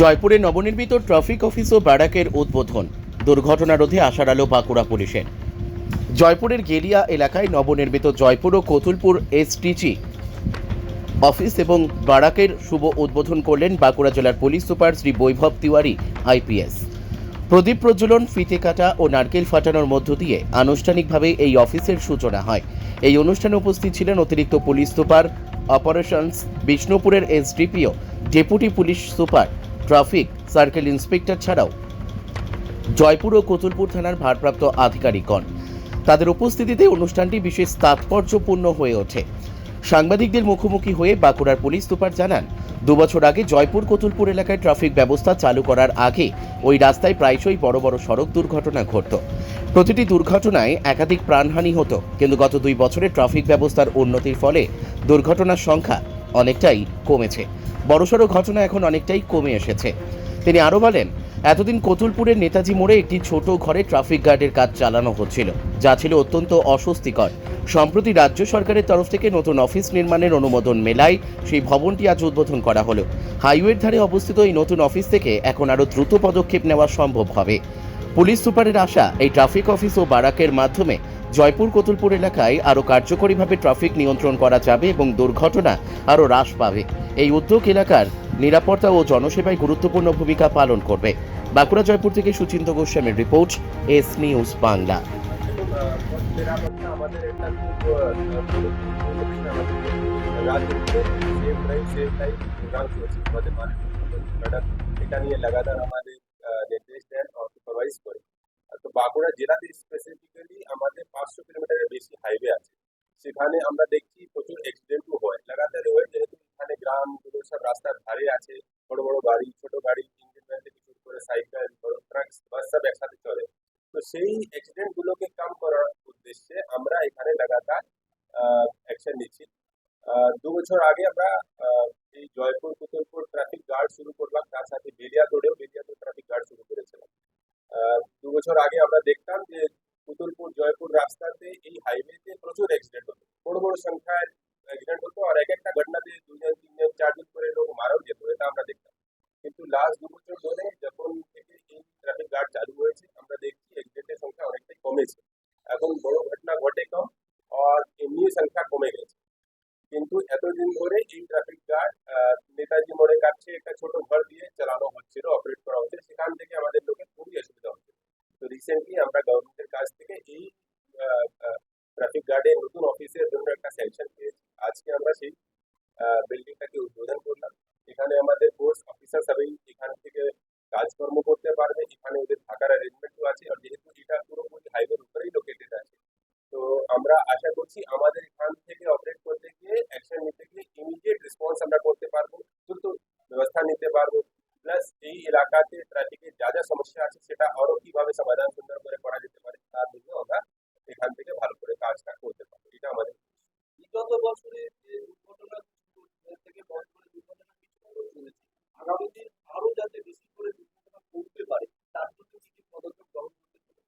জয়পুরে নবনির্মিত traffic office ও ব্যারাকের উদ্বোধন। দুর্ঘটনা রোধে আশার আলো বাঁকুড়া পুলিশের। জয়পুরের গেলিয়া এলাকায় নবনির্মিত জয়পুর ও কতুলপুর এসটিজি অফিস এবং বারাকের শুভ উদ্বোধন করলেন বাঁকুড়া জেলার police super Shri Vaibhav Tiwari, IPS. প্রদীপ প্রজ্বলন, ফিতে কাটা ও নারকেল ফাটানোর মধ্য দিয়ে আনুষ্ঠানিকভাবে এই অফিসের সূচনা হয়। এই অনুষ্ঠানে উপস্থিত ছিলেন অতিরিক্ত পুলিশ সুপার, অপারেশনস, বিষ্ণুপুরের SDPO, deputy police super traffic circle inspector ছাড়াও জয়পুর ও কতুলপুর থানার ভারপ্রাপ্ত আধিকারিকগণ। তাদের উপস্থিতিতে অনুষ্ঠানটি বিশেষ তাৎপর্যপূর্ণ হয়ে ওঠে। সাংবাদিকদের মুখোমুখি হয়ে বাঁকুড়ার পুলিশ সুপার জানান, দুবছর আগে জয়পুর কতুলপুর এলাকায় ট্রাফিক ব্যবস্থা চালু করার আগে ওই রাস্তায় প্রায়শই বড় বড় সড়ক দুর্ঘটনা ঘটত। প্রতিটি দুর্ঘটনায় একাধিক প্রাণহানি হতো, কিন্তু গত দুই বছরে ট্রাফিক ব্যবস্থার উন্নতির ফলে দুর্ঘটনার সংখ্যা অনেকটাই কমেছে। বড়সড় ঘটনা এখন অনেকটাই কমে এসেছে। তিনি আরও বলেন, এতদিন কতুলপুরের নেতাজি মোড়ে একটি ছোট ঘরে ট্রাফিক গার্ডের কাজ চালানো হচ্ছিল, যা ছিল অত্যন্ত অস্বস্তিকর। সম্প্রতি রাজ্য সরকারের তরফ থেকে নতুন অফিস নির্মাণের অনুমোদন মেলায় সেই ভবনটি আজ উদ্বোধন করা হলো। হাইওয়ের ধারে অবস্থিত এই নতুন অফিস থেকে এখন আরও দ্রুত পদক্ষেপ নেওয়া সম্ভব হবে। পুলিশ সুপারের আশা, এই ট্রাফিক অফিস ও বারাকের মাধ্যমে জয়পুর কতুলপুর এলাকায় আরও কার্যকরীভাবে ট্রাফিক নিয়ন্ত্রণ করা যাবে এবং দুর্ঘটনা আরও হ্রাস পাবে। এই উদ্যোগ এলাকার নিরাপত্তা ও জনসেবায় গুরুত্বপূর্ণ ভূমিকা পালন করবে। বাঁকুড়া, জয়পুর থেকে সুচিন্ত গোস্বামীর রিপোর্ট, এস নিউজ বাংলা। এটা নিয়ে লাগাতার আমাদের নির্দেশ দেন সুপারভাইজ করে তো বাঁকুড়া জেলাতে আমাদের পাঁচশো কিলোমিটারের বেশি হাইওয়ে আছে। সেখানে আমরা দেখছি প্রচুর অ্যাক্সিডেন্টও হয়। লাগাতার হয় যেহেতু এখানে গ্রামগুলো সব রাস্তার ধারে আছে। বড় বড় গাড়ি, ছোট গাড়ি ইঞ্জিন ভ্যান থেকে শুরু করে সাইকেল বড় ট্রাক বাস সব একসাথে চলে। তো সেই অ্যাক্সিডেন্ট গুলোকে কম করার উদ্দেশ্যে আমরা এখানে লাগাতার অ্যাকশন নিচ্ছি। দু বছর আগে আমরা এই জয়পুর কুতুলপুর ট্রাফিক গার্ড শুরু করলাম। তার সাথে বেলিয়া রোডেও বেলিয়াতে ট্রাফিক গার্ড শুরু করেছিলাম। দু বছর আগে আমরা দেখতাম যে কুতুলপুর জয়পুর রাস্তাতে এই হাইওয়েতে প্রচুর অ্যাক্সিডেন্ট হতো বড় বড় সংখ্যায় অ্যাক্সিডেন্ট হতো আর এক একটা ঘটনাতে দুজন তিনজন চারজন করে লোক মারাও যেত এটা আমরা দেখতাম কিন্তু লাস্ট দু বছর ধরে যখন থেকে এই ট্রাফিক গার্ড চালু হয়েছে আমরা দেখছি অ্যাক্সিডেন্টের সংখ্যা অনেকটাই কমেছে এখন বড় ঘটনা ঘটে কম আর এমনি সংখ্যা কমে গেছে কিন্তু এতদিন ধরে এই ট্রাফিক গার্ড নেতাজি মোড়ের কাছে একটা ছোট ঘর দিয়ে চালানো হচ্ছিল অপারেট করা হচ্ছে সেখান থেকে আমাদের লোকের খুবই অসুবিধা হচ্ছে তো রিসেন্টলি আমরা গভর্নমেন্টের কাছ থেকে এই ট্রাফিক গার্ডের নতুন অফিসের জন্য একটা স্যাংশন পেয়েছি আজকে আমরা সেই বিল্ডিংটাকে উদ্বোধন করলাম এখানে আমাদের ফোর্স অফিসার সবাই এখান থেকে কাজকর্ম করতে পারবে এখানে ওদের থাকার অ্যারেঞ্জমেন্টও আছে আর যেহেতু এটা পুরোপুরি হাইওয়ের উপরেই লোকেটেড আছে তো আমরা আশা করছি আমাদের এখান থেকে অপারেট করতে গিয়ে অ্যাকশন নিতে গিয়ে ইমিডিয়েট রেসপন্স আমরা করতে পারব দ্রুত ব্যবস্থা নিতে পারব প্লাস এই এলাকাতে ট্রাফিকের যা যা সমস্যা আছে সেটা আরও কীভাবে সমাধান সুন্দর করে করা যেতে পারে তার জন্য আমরা এখান থেকে ভালো করে কাজটা করতে পারব এটা আমাদের বিগত বছরে যে দুর্ঘটনা ঘটছে, থেকে বড় করে দুর্ঘটনা কিছু করে চলেছে আগামী দিন আরও যাতে বেশি করে দুর্ঘটনা কমতে পারে তার জন্য কি কি পদক্ষেপ গ্রহণ করতে হবে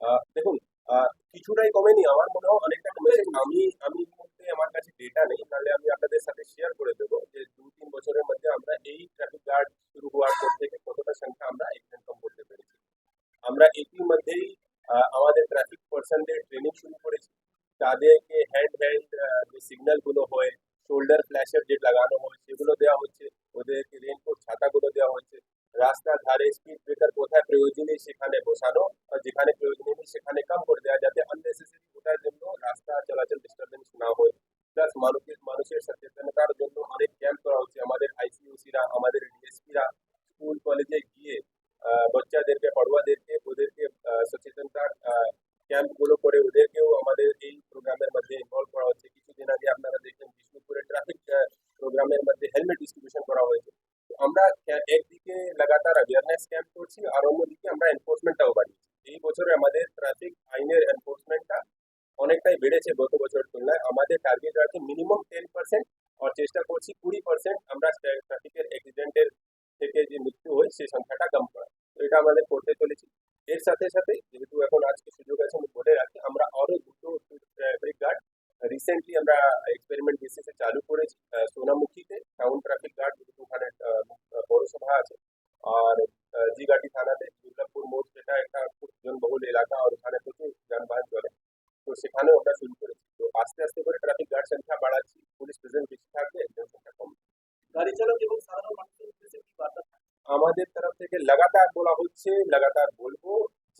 আহ, দেখুন আহ, কিছুটাই কমেনি, আমার মনে হয় অনেকটা কমেছে। আমি আমি মুহূর্তে আমার কাছে ডেটা নেই নাহলে আমি আপনাদের সাথে শেয়ার করে দেবো যে দু তিন বছরের মধ্যে আমরা এই ট্রাফিক গার্ড শুরু হওয়ার পর থেকে কতটা সংখ্যা আমরা এক্সটেন্ড কম করতে পেরেছি। আমরা ইতিমধ্যেই আমাদের ট্রাফিক পার্সনদের ট্রেনিং শুরু করেছি। তাদেরকে হ্যান্ড হ্যান্ড যে সিগন্যালগুলো হয় শোল্ডার ফ্ল্যাশের যে লাগানো হয়, সেগুলো দেওয়া হচ্ছে। ওদেরকে রেনকোট ছাতাগুলো দেওয়া হচ্ছে। রাস্তার ধারে স্পিড ব্রেকার কোথায় প্রয়োজনীয় সেখানে বসানো আর যেখানে প্রয়োজনীয় নেই সেখানে কম করে দেওয়া যাতে আননেসেসারি ওটার জন্য রাস্তা চলাচল ডিস্টারবেন্স না হয় প্লাস মানুষের মানুষের সচেতনতার জন্য অনেক ক্যাম্প করা হচ্ছে আমাদের আইসিইউসিরা আমাদের ডিএসপিরা স্কুল কলেজে গিয়ে আহ, বাচ্চাদেরকে পড়ুয়াদেরকে ওদেরকে আহ, সচেতনতার ক্যাম্পগুলো করে ওদেরকেও আমাদের এই প্রোগ্রামের মধ্যে ইনভলভ করা হচ্ছে কিছুদিন আগে আপনারা দেখবেন বিষ্ণুপুরে ট্রাফিক প্রোগ্রামের মধ্যে হেলমেট ডিস্ট্রিবিউশন করা হয়েছে তো আমরা ক্যা- একদিকে লাগাতার অ্যাওয়ারনেস ক্যাম্প করছি আর অন্যদিকে আমরা এনফোর্সমেন্টটাও বাড়িয়েছি এই বছরে আমাদের ট্রাফিক আইনের এনফোর্সমেন্টটা অনেকটাই বেড়েছে গত বছরের তুলনায়। আমাদের টার্গেট আছে মিনিমাম টেন পার্সেন্ট আর চেষ্টা করছি কুড়ি পার্সেন্ট আমরা ট্রাফিকের অ্যাক্সিডেন্টের থেকে যে মৃত্যু হয়, সেই সংখ্যাটা কম করা তো এটা আমাদের করতে চলেছি। এর সাথে সাথে যেহেতু এখন আজকে সুযোগ আছে, আমি বলে রাখি, আমরা আরও দুটো ট্রাফিক গার্ড রিসেন্টলি আমরা এক্সপেরিমেন্ট বেসিসে চালু করেছি। সোনামুখীতে টাউন ট্রাফিক গার্ড যেহেতু ওখানে পৌরসভা আছে। আর জিগাটি থানাতে দুর্গাপুর মোড় যেটা একটা খুব জনবহুল এলাকা আর ওখানে প্রচুর যানবাহন চলে তো সেখানেও আমরা শুরু করেছি তো আস্তে আস্তে করে ট্রাফিক গার্ড সংখ্যা বাড়াচ্ছি পুলিশ প্রেজেন্ট বেশি থাকবে জনসংখ্যা কম গাড়ি চালক এবং সাধারণ মানুষের উদ্দেশ্যে কি বার্তা আমাদের তরফ থেকে লাগাতার বলা হচ্ছে, লাগাতার বলব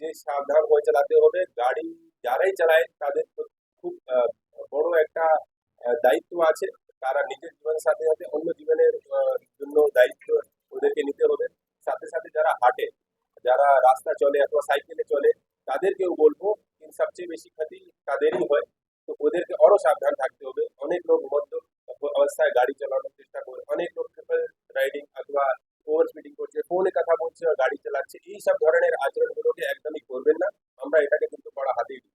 যে সাবধান হয়ে চালাতে হবে। গাড়ি যারাই চালায়, তাদের খুব বড় একটা দায়িত্ব আছে। তারা নিজের জীবনের সাথে সাথে অন্য জীবনের জন্য দায়িত্ব ওদেরকে নিতে হবে। সাথে সাথে যারা হাঁটে, যারা রাস্তা চলে অথবা সাইকেলে চলে, তাদেরকেও বলব, কিন্তু সবচেয়ে বেশি ক্ষতি তাদেরই হয়। তো ওদেরকে আরও সাবধান থাকতে হবে। অনেক লোক মধ্য অবস্থায় গাড়ি চালানোর চেষ্টা করে। অনেক লোক রাইডিং অথবা ওভার স্পিডিং করছে ফোনে কথা বলছে, গাড়ি চালাচ্ছে এই সব ধরনের আচরণগুলোকে একদমই করবেন না আমরা এটাকে কিন্তু কড়া হাতেই দিব